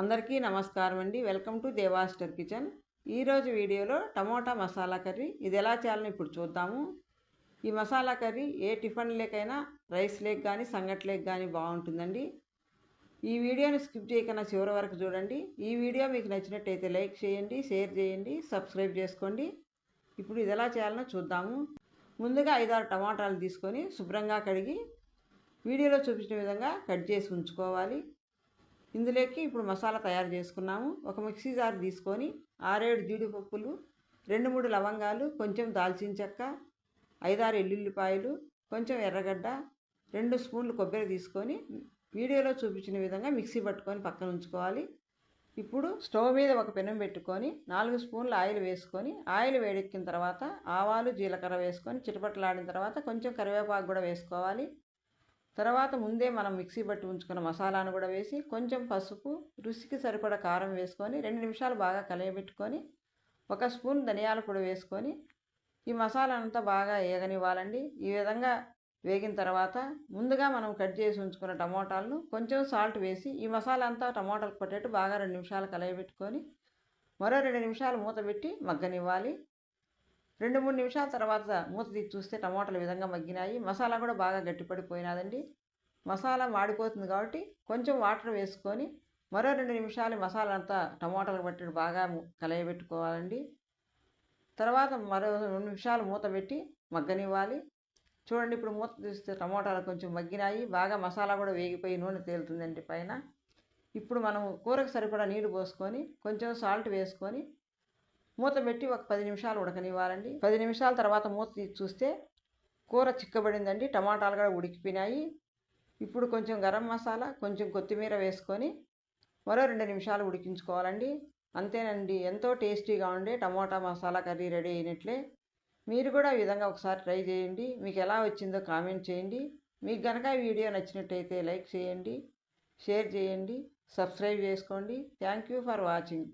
అందరికీ నమస్కారం అండి. వెల్కమ్ టు దేవాస్టర్ కిచెన్. ఈరోజు వీడియోలో టమోటా మసాలా కర్రీ ఇది ఎలా చేయాలని ఇప్పుడు చూద్దాము. ఈ మసాలా కర్రీ ఏ టిఫిన్ లేకైనా రైస్ లేక్ కానీ సంగటి లేక్ కానీ బాగుంటుందండి. ఈ వీడియోని స్కిప్ చేయకుండా చివరి వరకు చూడండి. ఈ వీడియో మీకు నచ్చినట్టయితే లైక్ చేయండి షేర్ చేయండి సబ్స్క్రైబ్ చేసుకోండి. ఇప్పుడు ఇది ఎలా చేయాలనో చూద్దాము. ముందుగా ఐదారు టమాటాలు తీసుకొని శుభ్రంగా కడిగి వీడియోలో చూపించిన విధంగా కట్ చేసి ఉంచుకోవాలి. ఇందులోకి ఇప్పుడు మసాలా తయారు చేసుకున్నాము. ఒక మిక్సీ జార్ తీసుకొని ఆరేడు జీడిపప్పులు రెండు మూడు లవంగాలు కొంచెం దాల్చిన చెక్క ఐదారు ఎల్లుల్లిపాయలు కొంచెం ఎర్రగడ్డ రెండు స్పూన్లు కొబ్బరి తీసుకొని వీడియోలో చూపించిన విధంగా మిక్సీ పట్టుకొని పక్కన ఉంచుకోవాలి. ఇప్పుడు స్టవ్ మీద ఒక పెనం పెట్టుకొని నాలుగు స్పూన్ల ఆయిల్ వేసుకొని ఆయిల్ వేడెక్కిన తర్వాత ఆవాలు జీలకర్ర వేసుకొని చిటపట్లాడిన తర్వాత కొంచెం కరివేపాకు కూడా వేసుకోవాలి. తర్వాత ముందే మనం మిక్సీ పట్టి ఉంచుకున్న మసాలాను కూడా వేసి కొంచెం పసుపు రుచికి సరిపడా కారం వేసుకొని రెండు నిమిషాలు బాగా కలయబెట్టుకొని ఒక స్పూన్ ధనియాల పొడి వేసుకొని ఈ మసాలానంతా బాగా ఏగనివ్వాలండి. ఈ విధంగా వేగిన తర్వాత ముందుగా మనం కట్ చేసి ఉంచుకున్న టమోటాలను కొంచెం సాల్ట్ వేసి ఈ మసాలా అంతా టమోటాలకు పట్టేట్టు బాగా రెండు నిమిషాలు కలయబెట్టుకొని మరో రెండు నిమిషాలు మూత పెట్టి మగ్గనివ్వాలి. రెండు మూడు నిమిషాల తర్వాత మూత తీసి చూస్తే టమోటాలు విధంగా మగ్గినాయి. మసాలా కూడా బాగా గట్టిపడిపోయినదండి. మసాలా మాడిపోతుంది కాబట్టి కొంచెం వాటర్ వేసుకొని మరో రెండు నిమిషాలు మసాలా అంతా టమోటాలు పట్టి బాగా కలయబెట్టుకోవాలండి. తర్వాత మరో రెండు నిమిషాలు మూత పెట్టి మగ్గనివ్వాలి. చూడండి ఇప్పుడు మూత తీస్తే టమోటాలు కొంచెం మగ్గినాయి. బాగా మసాలా కూడా వేగిపోయి నూనె తేలుతుందండి పైన. ఇప్పుడు మనం కూరకు సరిపడా నీళ్ళు పోసుకొని కొంచెం సాల్ట్ వేసుకొని మూత పెట్టి ఒక పది నిమిషాలు ఉడకనివ్వాలండి. పది నిమిషాల తర్వాత మూత తీసి చూస్తే కూర చిక్కబడిందండి. టమాటాలు కూడా ఉడికిపోయినాయి. ఇప్పుడు కొంచెం గరం మసాలా కొంచెం కొత్తిమీర వేసుకొని మరో రెండు నిమిషాలు ఉడికించుకోవాలండి. అంతేనండి ఎంతో టేస్టీగా ఉండే టమోటా మసాలా కర్రీ రెడీ అయినట్లే. మీరు కూడా ఈ విధంగా ఒకసారి ట్రై చేయండి. మీకు ఎలా వచ్చిందో కామెంట్ చేయండి. మీకు కనుక వీడియో నచ్చినట్టయితే లైక్ చేయండి షేర్ చేయండి సబ్స్క్రైబ్ చేసుకోండి. Thank you for watching.